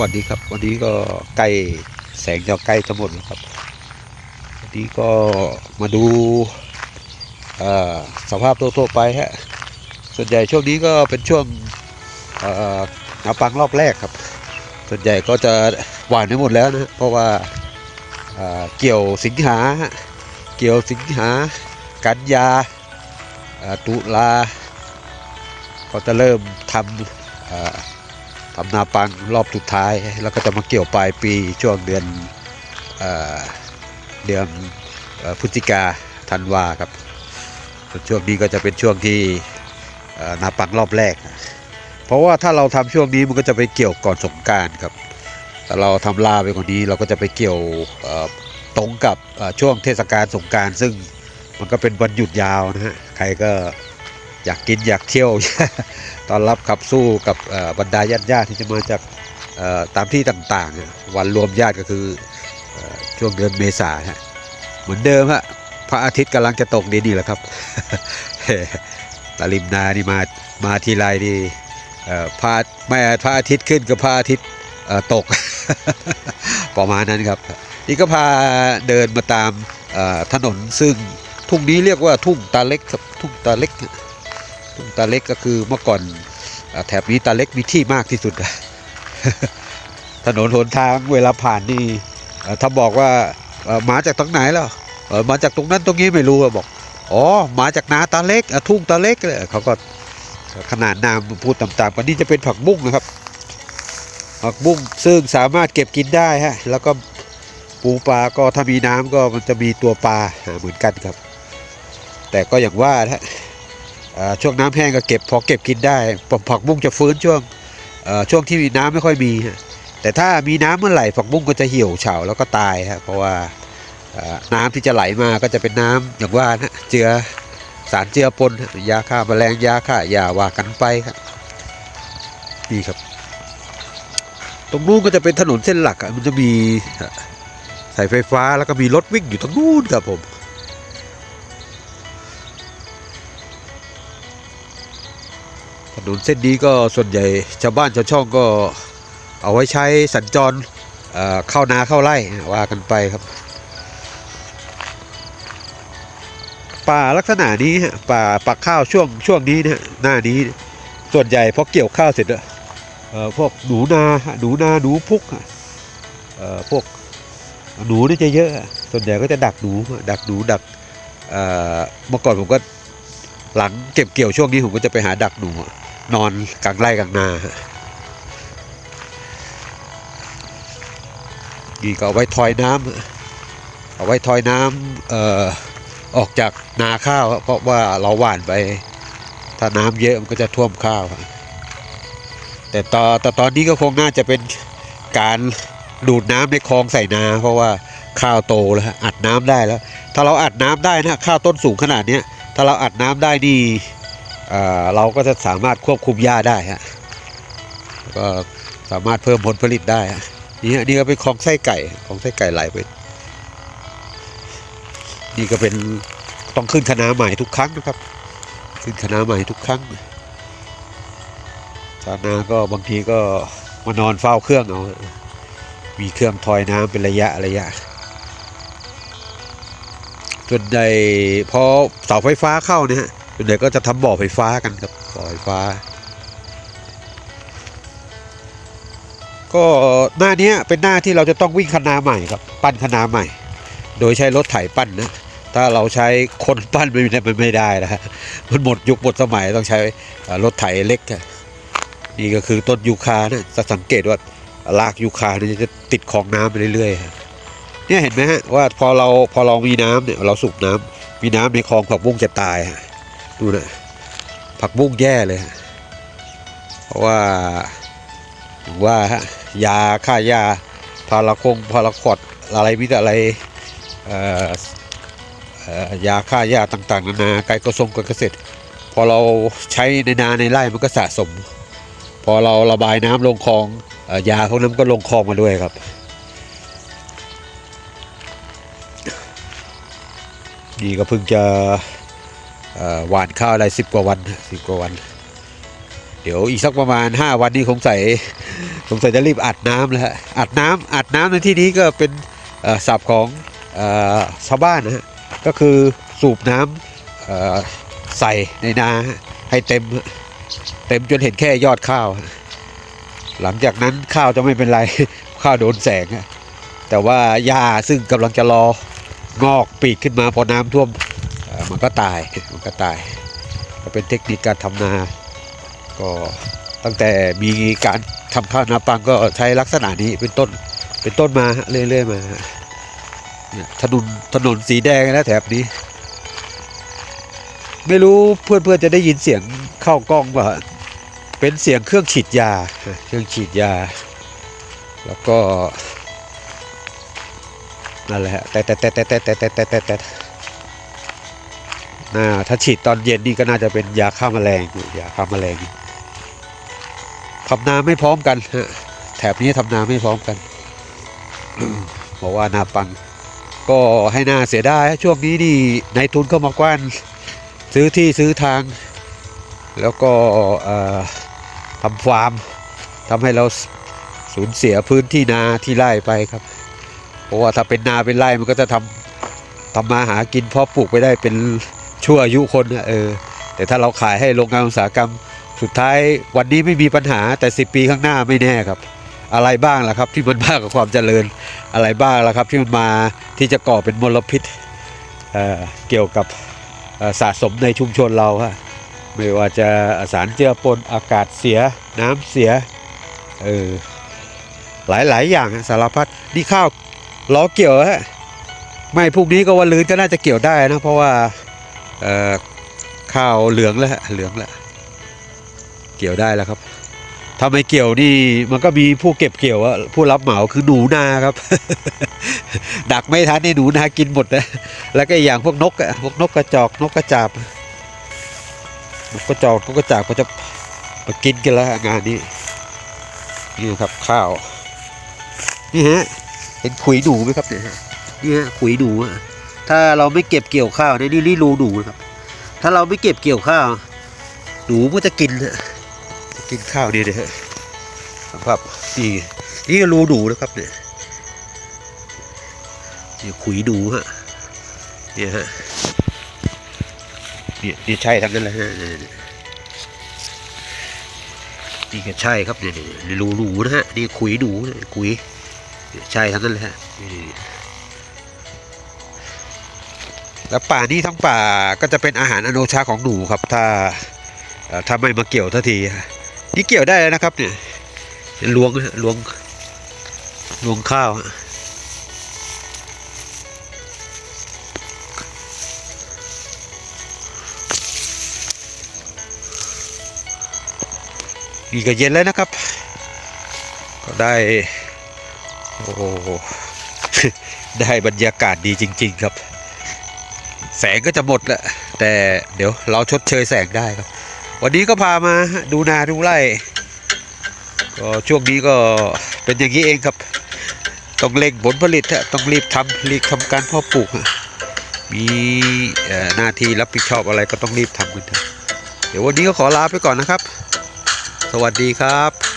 วัสดีครับ วันนี้ก็ใกล้แสงจะใกล้จะหมดแล้วครับ วันนี้ก็มาดูสภาพทั่วๆไปฮะส่วนใหญ่ช่วงนี้ก็เป็นช่วงเอ่อนาปังรอบแรกครับ ส่วนใหญ่ก็จะหวานไปหมดแล้วนะเพราะว่าเเกี่ยวสิงหา เกี่ยวสิงหา กันยาตุลา ก็จะเริ่มทำ ทำนาปังรอบสุดท้าย แล้วก็จะมาเกี่ยวปลายปีช่วงเดือนเอเดือนพฤศจิกาธันวาครับช่วงนี้ก็จะเป็นช่วงที่นาปังรอบแรก เพราะว่าถ้าเราทำช่วงนี้มันก็จะไปเกี่ยวก่อนสงการครับ แต่เราทำลาไปกว่านี้เราก็จะไปเกี่ยวตรงกับช่วงเทศกาลสงการ ซึ่งมันก็เป็นวันหยุดยาวนะฮะใครก็ อยากกินอยากเที่ยวตอนรับขับสู้กับบรรดาญาติญาติที่จะมาจากตามที่ต่างๆ วันรวมญาติก็คืออช่วงเดือนเมษาฮะเหมือนเดิมฮะพระอาทิตย์กำลังจะตกดีนี่แหละครับตาลิมนานี่มามาทีไรนี่พระแม่พระอาทิตย์ขึ้นกับพระอาทิตย์ตก ประมาณนั้นครับ นี่ก็พาเดินมาตามถนนซึ่งทุ่งนี้เรียกว่าทุ่งตาเล็กครับทุ่งตาเล็ก ตาเล็กก็คือเมื่อก่อนอแถบนี้ตาเล็กมีที่มากที่สุด ถนนหนทางเวลาผ่านนี่ถ้าบอกว่าเอ่อมาจากตรงไหนแล้วมาจากตรงนั้นตรงนี้ไม่รู้บอกอ๋อมาจากนาตาเล็กทุ่งตาเล็กเลยเขาก็ขนาดนามพูดต่ำๆกันนี่จะเป็นผักบุ้งนะครับ ผักบุ้งซึ่งสามารถเก็บกินได้ฮะแล้วก็ปูปลาก็ถ้ามีน้ำก็มันจะมีตัวปลาเหมือนกันครับ แต่ก็อย่างว่านะฮะอ่า ช่วงน้ำแห้งก็เก็บพอเก็บกินได้ผักบุ้งจะฟื้นช่วงช่วงที่มีน้ำไม่ค่อยมี แต่ถ้ามีน้ำเมื่อไหร่ผักบุ้งก็จะเหี่ยวเฉาแล้วก็ตายฮะเพราะว่าน้ำที่จะไหลมาก็จะเป็นน้ำอย่างว่านะเจือสารเจือปนยาฆ่าแมลงยาฆ่าหญ้าว่ากันไปครับนี่ครับ ตรงนู้นก็จะเป็นถนนเส้นหลักอะมันจะมีสายไฟฟ้าแล้วก็มีรถวิ่งอยู่ตรงนู้นครับผม นนเส้นนี้ก็ส่วนใหญ่ชาวบ้านชาวช่องก็เอาไว้ใช้สัญจรเเข้านาเข้าไร่ว่ากันไปครับ ป่าลักษณะนี้ป่าปักข้าวช่วงช่วงนี้นะหน้านี้ส่วนใหญ่พอเกี่ยวข้าวเสร็จอะเอ่อพวกหนูนาหนูนาหนูพุกพวกหนูนี่จะเยอะ ส่วนใหญ่ก็จะดักหนูดักหนูดักเมื่อก่อนผมก็หลังเก็บเกี่ยวช่วงนี้ผมก็จะไปหาดักหนู นอนกลางไร่กลางนาฮะนี่ก็เอาไว้ทอยน้ำเอาไว้ทอยน้ำเอ่อออกจากนาข้าว เพราะว่าเราหว่านไป ถ้าน้ำเยอะมันก็จะท่วมข้าว แต่ตอนแต่ตอนนี้ก็คงน่าจะเป็นการดูดน้ำในคลองใส่นาเพราะว่าข้าวโตแล้วอัดน้ำได้แล้ว ถ้าเราอัดน้ำได้นะข้าวต้นสูงขนาดเนี้ยถ้าเราอัดน้ำได้นี่ เราก็จะสามารถควบคุมหญ้าได้ฮะก็สามารถเพิ่มผลผลิตได้นี่ฮะนี่ก็เป็นของไส้ไก่ของไส้ไก่ไหลไปนี่ก็เป็นต้องขึ้นคณะใหม่ทุกครั้งนะครับ ขึ้นคณะใหม่ทุกครั้งชาวนาก็บางทีก็มานอนเฝ้าเครื่องเอาะมีเครื่องทอยน้ำเป็นระยะระยะส่วนใหญ่พอเสาไฟฟ้าเข้าเนี่ยฮะ ส่วนใหญ่ก็จะทำบ่อไฟฟ้ากันครับบ่อไฟฟ้า ก็หน้าเนี้ยเป็นหน้าที่เราจะต้องวิ่งคณาใหม่ครับ ปั้นคณาใหม่ โดยใช้รถไถปั้นนะถ้าเราใช้คนปั้นไม่ได้มันไม่ได้นะฮะมันหมดยุคหมดสมัยต้องใช้รถไถเล็กนี่ก็คือต้นยูคานะจะสังเกตว่ารากยูคาเนี่ยจะติดของน้ำไปเรื่อยๆเนี่ยเห็นไหมฮะว่าพอเราพอเรามีน้ำเนี่ยเราสูบน้ำมีน้ำในคลองผักบุ้งจะตายฮะ ดูนะผักบุ้งแย่เลย เพราะว่าว่าฮะยาฆ่าหญ้าพาราคงพาราคอดอะไรมิตอะไรยาฆ่าหญ้าต่างๆนานาไกลกระทรงการเกษตร พอเราใช้ในนาในไร่มันก็สะสม พอเราระบายน้ำลงคลองอยาพวกนั้นก็ลงคลองมาด้วยครับนี่ก็เพิ่งจะ หวานข้าวอะไรสิบกว่าวันสิบกว่าวัน เดี๋ยวอีกสักประมาณ 5 วันนี้คงใส่สงใสัยจะรีบอัดน้ำแล้วฮะอัดน้ำอัดน้ำในที่นี้ก็เป็นศัพท์ของชาวบ้านนะฮะก็คือสูบน้ำใส่ในนาให้เต็มเต็มจนเห็นแค่ยอดข้าว หลังจากนั้นข้าวจะไม่เป็นไรข้าวโดนแสงแต่ว่าหญ้าซึ่งกำลังจะรองอกปีกขึ้นมาพอน้ำท่วม มันก็ตายมันก็ตาย ก็เป็นเทคนิคการทำนา ก็ตั้งแต่มีการทำข้าวนาปังก็ใช้ลักษณะนี้เป็นต้นเป็นต้นมาเรื่อยๆมาถนนถนนสีแดงนะแถบนี้ ไม่รู้เพื่อนๆจะได้ยินเสียงเข้ากล้องป่ะเป็นเสียงเครื่องฉีดยา เครื่องฉีดยา แล้วก็นั่นแหละฮะแต่แต่แต่แต่แต่แต่แต่แต่แต่แต่ น่าถ้าฉีดตอนเย็นนี่ก็น่าจะเป็นยาฆ่าแมลงยาฆ่าแมลงทำนาไม่พร้อมกันฮะแถบนี้ทำนาไม่พร้อมกันบอกว่านาปัง ก็ให้น่าเสียดายช่วงนี้นี่นายทุนเข้ามากว้าน ซื้อที่ซื้อทาง แล้วก็ทำฟาร์มทำให้เราสูญเสียพื้นที่นาที่ไร่ไปครับ เพราะว่าถ้าเป็นนาเป็นไร่มันก็จะทำทำมาหากินเพาะปลูกไปได้เป็น ชั่วอายุคนน่ะเออแต่ถ้าเราขายให้โรงงานอุตสาหกรรม สุดท้ายวันนี้ไม่มีปัญหาแต่ 10 ปีข้างหน้าไม่แน่ครับ อะไรบ้างล่ะครับที่มันมากกับความเจริญ อะไรบ้างล่ะครับที่มันมาที่จะก่อเป็นมลพิษเอ่อเกี่ยวกับสะสมในชุมชนเราฮะไม่ว่าจะสารเจือปนอากาศเสียน้ำเสียเออหลายๆอย่างสารพัดนี่ข้าวล้อเกี่ยวฮะไม่พรุ่งนี้ก็วันลืนก็น่าจะเกี่ยวได้นะเพราะว่า ข้าวเหลืองแล้วฮะเหลืองแล้วเกี่ยวได้แล้วครับถ้าไม่เกี่ยวนี่มันก็มีผู้เก็บเกี่ยวอะผู้รับเหมาคือหนูนาครับ ดักไม่ทันนี่หนูนากินหมดนะแล้วก็อีกอย่างพวกนกอะพวกนกกระจอกนกกระจาบนกกระจอกนกกระจาบก็จะมากินกันแล้วงานนี้นี่ครับข้าวนี่ฮะเห็นขุยหนูไหมครับเนี่ยนี่ฮะขุยหนูอะ ถ้าเราไม่เก็บเกี่ยวข้าวเนี่ยนี่นี่รูหนูนะครับ ถ้าเราไม่เก็บเกี่ยวข้าว หนูมันจะกินฮะกินข้าวนี่นะฮะครับนี่นี่ก็รูดูนะครับเนี่ยนี่ขุยดูฮะเนี่ยฮะนี่นี่ใช่ทั้งนั้นเลยฮะนี่ก็ใช่ครับเนี่ยนี่ยนี่รูดูนะฮะนี่ขุยดูนะขุยเนี่ยใช่ทั้งนั้นเลยฮะนี่ แล้วป่านี้ทั้งป่าก็จะเป็นอาหารอโนชาของหนูครับ ถ้าถ้าไม่มาเกี่ยวทันที นี่เกี่ยวได้แล้วนะครับเนี่ยล้วงล้วงล้วงข้าวฮะนี่ก็เย็นแล้วนะครับ ก็ได้ โอ้ได้บรรยากาศดีจริง ๆ ครับ แสงก็จะหมดแหละแต่เดี๋ยวเราชดเชยแสงได้ครับ วันนี้ก็พามาดูนาดูไร่ก็ช่วงนี้ก็เป็นอย่างนี้เองครับ ต้องเร่งผลผลิตฮะต้องรีบทำรีบทำการเพาะปลูก มีหน้าที่รับผิดชอบอะไรก็ต้องรีบทำกันเถอะเดี๋ยววันนี้ก็ขอลาไปก่อนนะครับ สวัสดีครับ